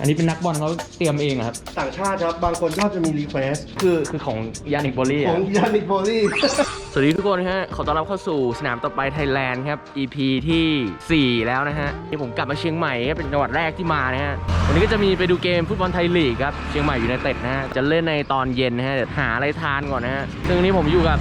อันนี้เป็นนักบอลเขาเตรียมเองเหรอครับ ต่างชาติครับบางคนก็จะมีรีเควสคือคือของยานิกโบลี่ของยานิโพลีสวัสดีทุกคนฮะ ขอต้อนรับเข้าสู่สนามต่อไปไทยแลนด์ครับ EP ที่ 4 แล้วนะฮะนี่ผมกลับมาเชียงใหม่ครับเป็นจังหวัดแรกที่มานะฮะ วันนี้ก็จะมีไปดูเกมฟุตบอลไทยลีกครับ เชียงใหม่อยู่ในเต็ดนะฮะ จะเล่นในตอนเย็นนะฮะ เดี๋ยวหาอะไรทานก่อนนะฮะ ซึ่งวันนี้ผมอยู่กับ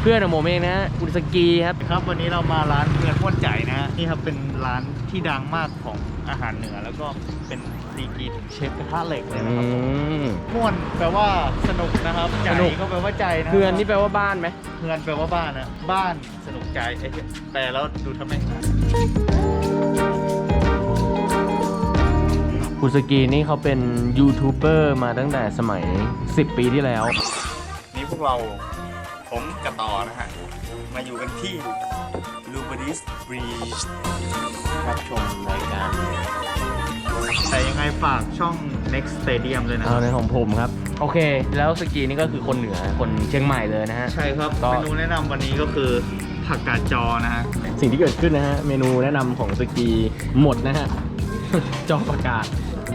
เพื่อนของผมเองนะฮะคุณสกีครับ ครับวันนี้เรามาร้านเพื่อนพ่นใจนะฮะนี่ครับเป็นร้านที่ดังมากของอาหารเหนือแล้วก็เป็น ดีกรีถึงเชฟกระทะเหล็กเลยอืนะครับมม่วนแปลว่าสนุกนะครับใจสนุก ก็แปลว่าใจนะเพื่อนนี่แปลว่าบ้านไหมเพื่อนแปลว่าบ้านนะบ้านสนุกใจเอ๊ะแปลแล้วดูทำไมคุณสกีนี่เขาเป็นยูทูบเบอร์มาตั้งแต่สมัย 10 ปีที่แล้ว นี่พวกเราผมกับต่อนะฮะมาอยู่กันที่ ลูบ r ริสบรีรับชมรายการ แต่ยังไงฝากช่อง next stadium เลยนะคเอารับ ในของผมครับ โอเค แล้วสกีนี่ก็คือคนเหนือคนเชียงใหม่เลยนะฮะ ใช่ครับก็ เมนูแนะนำวันนี้ก็คือผักกาดจอนะฮะ สิ่งที่เกิดขึ้นนะฮะ เมนูแนะนำของสกีหมดนะฮะ จอประกาศ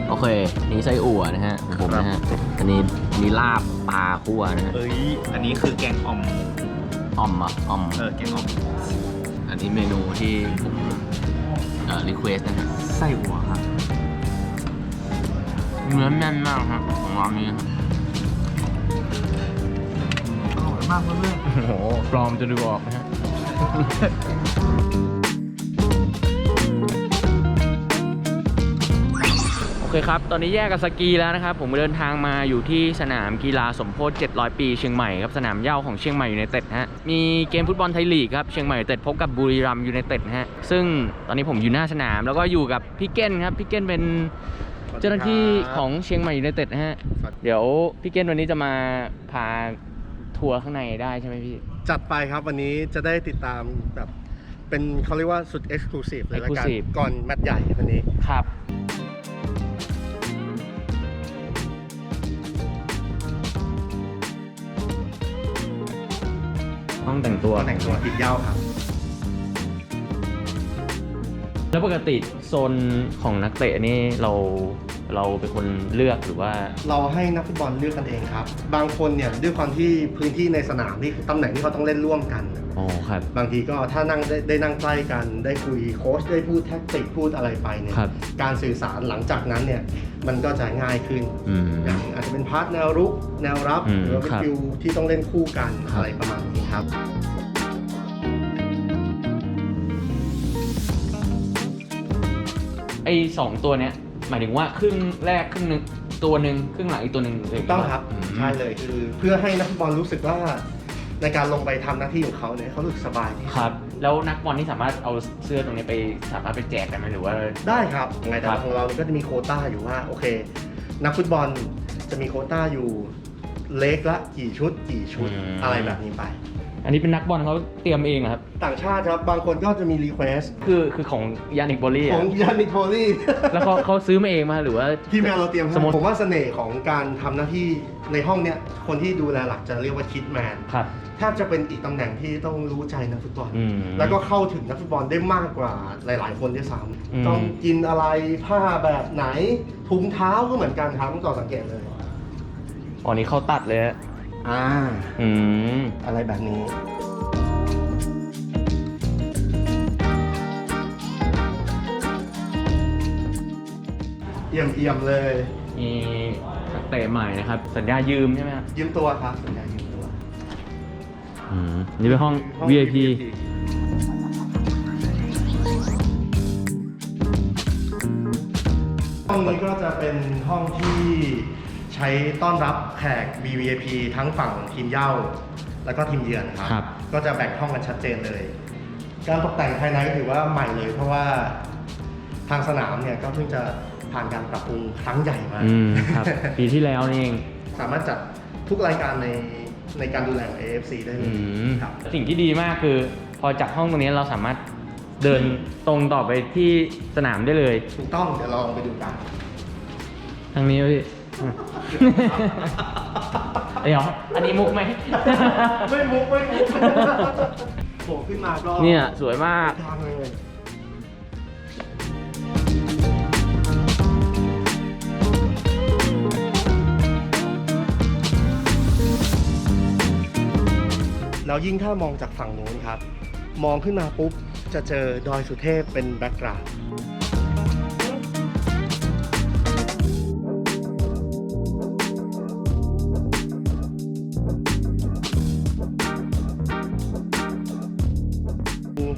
โอเค นี่ไส้อั่วนะฮะของผมนะฮะ อันนี้มีลาบปลาคั่วนะฮะเอ้ย อันนี้คือแกงอ่อม อ่อมอะอ่อม เออ แกงอ่อมอั นนี้เมนูที่ผมเอ่อรีเควสนะฮะไส้หัวครับเนื้อแน่นมากครับของร้านนี้ครับอร่อยมากเพื่อนโอ้โหปลอมจะดูออกนะฮะ เคครับ ตอนนี้แยกกับสกีแล้วนะครับ ผมเดินทางมาอยู่ที่สนามกีฬาสมโพธิ700 ปีเชียงใหม่ครับ สนามเหย้าของเชียงใหม่ยูไนเต็ดฮะ มีเกมฟุตบอลไทยลีกครับ เชียงใหม่ยูไนเต็ดพบกับบุรีรัมย์ยูไนเต็ดนะฮะ ซึ่งตอนนี้ผมอยู่หน้าสนามแล้วก็อยู่กับพี่เก้นครับ พี่เก้นเป็นเจ้าหน้าที่ของเชียงใหม่ยูไนเต็ดนะฮะ เดี๋ยวพี่เก้นวันนี้จะมาพาทัวร์ข้างในได้ใช่ไหมพี่ จัดไปครับวันนี้จะได้ติดตามแบบเป็นเขาเรียกว่าสุดเอ็กซ์คลูซีฟเลยละกัน Exclusive ก่อนแมตช์ใหญ่วันนี้ ครับ ห้องแต่งตัว แต่งตัวติดเหย้าครับ แล้วปกติโซนของนักเตะนี่เราเราเป็นคนเลือกหรือว่า เราให้นักฟุตบอลเลือกกันเองครับ บางคนเนี่ยด้วยความที่พื้นที่ในสนามนี่คือตำแหน่งที่เขาต้องเล่นร่วมกัน อ๋อครับ บางทีก็ถ้านั่งได้ได้นั่งใกล้กันได้คุยโค้ชได้พูดแท็กติกพูดอะไรไปเนี่ยครับ การสื่อสารหลังจากนั้นเนี่ยมันก็จะง่ายขึ้น อืม อย่างอาจจะเป็นพาร์ทแนวรุกแนวรับ อืมหรือว่าเป็นครับฟิวที่ต้องเล่นคู่กันครับ อะไรประมาณ นี้ครับไอสองตัวเนี้ยหมายถึงว่าครึ่งแรกครึ่งหนึ่งตัวหนึ่งครึ่งหลังอีกตัวหนึ่งเลยถูกต้องครับมใช่เลยคือเพื่อให้นักฟุตบอลรู้สึกว่าในการลงไปทำหน้าที่ของเขาเนี่ยเขารู้สึกสบายที่สุดครับ แล้วนักบอลที่สามารถเอาเสื้อตรงนี้ไปสามารถไปแจกได้ไหมหรือว่าได้ครับไงแต่ครับของเรานี่ก็จะมีโควต้าอยู่ว่าโอเค นักฟุตบอลจะมีโควต้าอยู่ เล็กละกี่ชุดกี่ชุดอะไรแบบนี้ไป อันนี้เป็นนักบอลเขาเตรียมเองเหรอครับ ต่างชาติครับ บางคนก็จะมีรีเควสคือคือของยานิกโบลี่ขอะองยานิโพลีแล้วเขาเขาซื้อมาเองมาหรือว่า ที่แมวเราเตรียมให้สมมุติ ผมว่าเสน่ห์ของการทำหน้าที่ในห้องเนี้ยคนที่ดูแลหลักจะเรียกว่าคิดแมนครับ แทบจะเป็นอีกตำแหน่งที่ต้องรู้ใจนักฟุตบอล อืมแล้วก็เข้าถึงนักฟุตบอลได้มากกว่าหลาย ๆ คนด้วยซ้อืมำต้องกินอะไรผ้าแบบไหนถุงเท้าก็เหมือนกันครับต้องต่อสังเกตเลย อ๋อนี่เขาตัดเลยฮะอ่า อืม อะไรแบบนี้ เอี่ยมเอี่ยมๆเลย มีนักเตะใหม่นะครับ สัญญายืมใช่ไหมครับยืมตัวครับสัญญายืมตัว อืม นี่เป็นห้องห้อง VIP ห้องนี้ก็จะเป็นห้องที่ ใช้ต้อนรับแขก VVIP ทั้งฝั่งทีมเหย้าแล้วก็ทีมเยือนครับ ครับ ก็จะแบ่งห้องกันชัดเจนเลย การตกแต่งภายในก็ถือว่าใหม่เลย เพราะว่าทางสนามเนี่ยก็เพิ่งจะผ่านการปรับปรุงครั้งใหญ่มา อืมครับ ปีที่แล้วนี่เอง สามารถจัดทุกรายการในในการดูแลของ AFC ได้เลอืยมครับ สิ่งที่ดีมากคือ พอจากห้องตรงนี้เราสามารถเดินตรงต่อไปที่สนามได้เลย ถูกต้องเดี๋ยวลองไปดูกัน ทางนี้พี่ เดี๋ยว อันนี้มุกไหม ไม่มุกไม่มุกโผล่ขึ้นมาก็เนี่ยสวยมากแล้วยิ่งถ้ามองจากฝั่งโน้นครับ มองขึ้นมาปุ๊บ จะเจอดอยสุเทพเป็นแบ็กกราวด์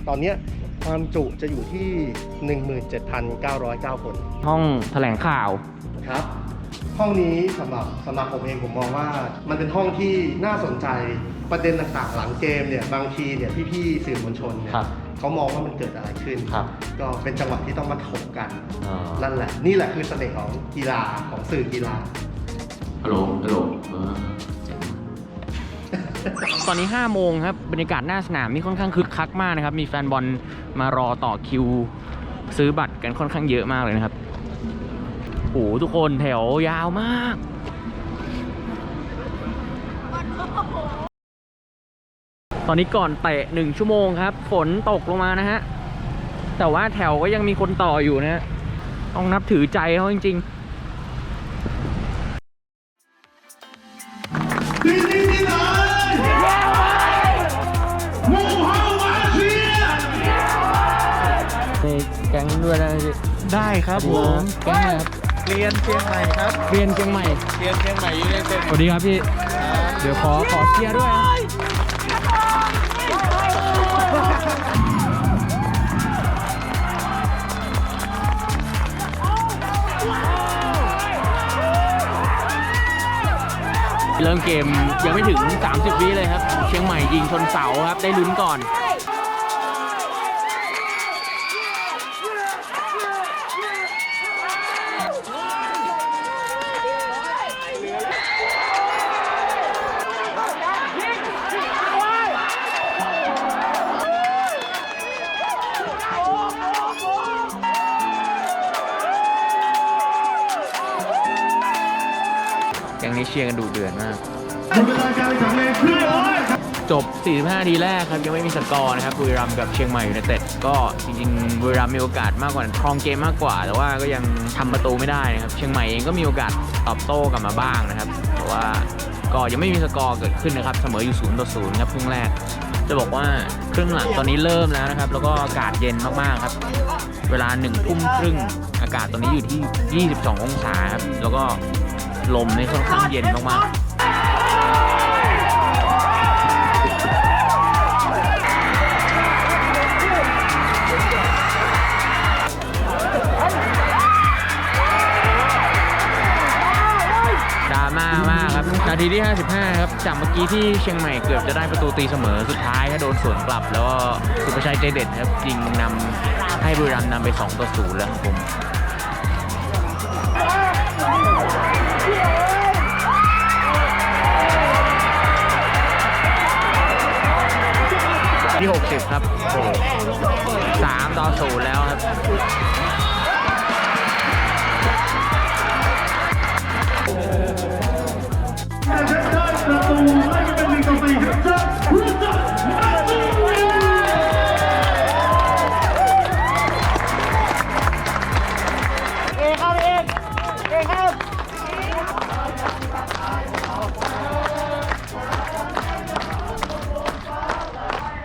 ตอนเนี้ยความจุจะอยู่ที่ 17,909 คน ห้องแถลงข่าวครับ ห้องนี้สำหรับสำหรับผมเองผมมองว่า มันเป็นห้องที่น่าสนใจประเด็นต่างๆ หลังเกมเนี่ยบางทีเนี่ยพี่ๆสื่อมวลชนเนี่ยครับ เขามองว่ามันเกิดอะไรขึ้น ครับก็เป็นจังหวะที่ต้องมาถกกันอ๋อนั่นแหละ นี่แหละคือเสน่ห์ของกีฬาของสื่อกีฬา ฮัลโหล ฮัลโหล ตอนนี้5โมงครับบรรยากาศหน้าสนามนี่ค่อนข้างคึกคักมากนะครับ มีแฟนบอลมารอต่อคิว ซื้อบัตรกันค่อนข้างเยอะมากเลยนะครับโอ้โหทุกคนแถวยาวมากตอนนี้ก่อนเตะหนึ่งชั่วโมงครับ ฝนตกลงมานะฮะ แต่ว่าแถวก็ยังมีคนต่ออยู่นะฮะ ต้องนับถือใจเขาจริง ๆ ในแก๊งด้วยนะพี่ได้ครับผมแก๊งอะไรครับเรียนเชียงใหม่ครับเรียนเชียงใหม่เรียนเชียงใหม่ยูไนเต็ดสวัสดีครับพี่ เดี๋ยวขอขอเชียร์ด้วยนะ เริ่มเกมยังไม่ถึง 30 วิเลยครับ เชียงใหม่ยิงชนเสาครับ ได้ลุ้นก่อน กงนี้เชียร์กันดูเดือดมาก จบ 45ทีแรกครับ ยังไม่มีสกอร์นะครับบุรีรัมย์กับเชียงใหม่อยูไนเต็ดก็จริงๆบุรีรัมย์มีโอกาสมากกว่าครองเกมมากกว่า แต่ว่าก็ยังทำประตูไม่ได้นะครับ เชียงใหม่เองก็มีโอกาสตอบโต้กลับมาบ้างนะครับ แต่ว่าก็ยังไม่มีสกอร์เกิดขึ้นนะครับ เสมออยู่0ต่อ0ครับครึ่งแรก จะบอกว่าครึ่งหลังตอนนี้เริ่มแล้วนะครับ แล้วก็อากาศเย็นมากๆครับ เวลาหนึ่งทุ่มครึ่งอากาศตอนนี้อยู่ที่ 22 องศาครับแล้วก็ ลมในค่อนข้างเย็นมากๆดราม่ามากครับนาทีที่ 55 ครับจากเมื่อกี้ที่เชียงใหม่เกือบจะได้ประตูตีเสมอสุดท้ายก็โดนสวนกลับ แล้วก็สุภชัยใจเด็ดครับยิงนำให้บุรีรัมย์นำไป2ต่อ0แล้วครับผม ที่ 60 ครับโอ้โห3ต่อ0แล้วครับ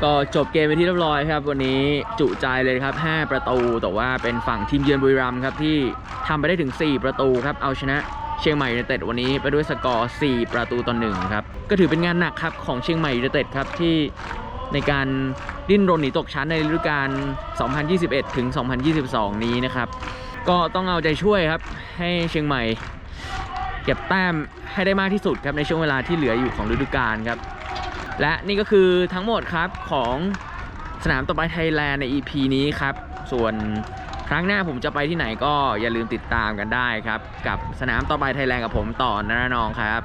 ก็จบเกมไปที่เรียบร้อยครับ วันนี้จุใจเลยครับ 5 ประตู แต่ว่าเป็นฝั่งทีมเยือนบุรีรัมย์ครับที่ทำไปได้ถึง 4 ประตูครับ เอาชนะเชียงใหม่ยูไนเต็ดวันนี้ไปด้วยสกอร์ 4 ประตูต่อหนึ่งครับ ก็ถือเป็นงานหนักครับของเชียงใหม่ยูไนเต็ดครับที่ในการดิ้นรนหนีตกชั้นในฤดูกาล 2021 ถึง 2022 นี้นะครับ ก็ต้องเอาใจช่วยครับให้เชียงใหม่ เก็บแต้มให้ได้มากที่สุดครับในช่วงเวลาที่เหลืออยู่ของฤดูกาลครับ และนี่ก็คือทั้งหมดครับของสนามต่อไปไทยแลนด์ใน EP นี้ครับ ส่วนครั้งหน้าผมจะไปที่ไหนก็อย่าลืมติดตามกันได้ครับ กับสนามต่อไปไทยแลนด์กับผมต่อนรนองครับ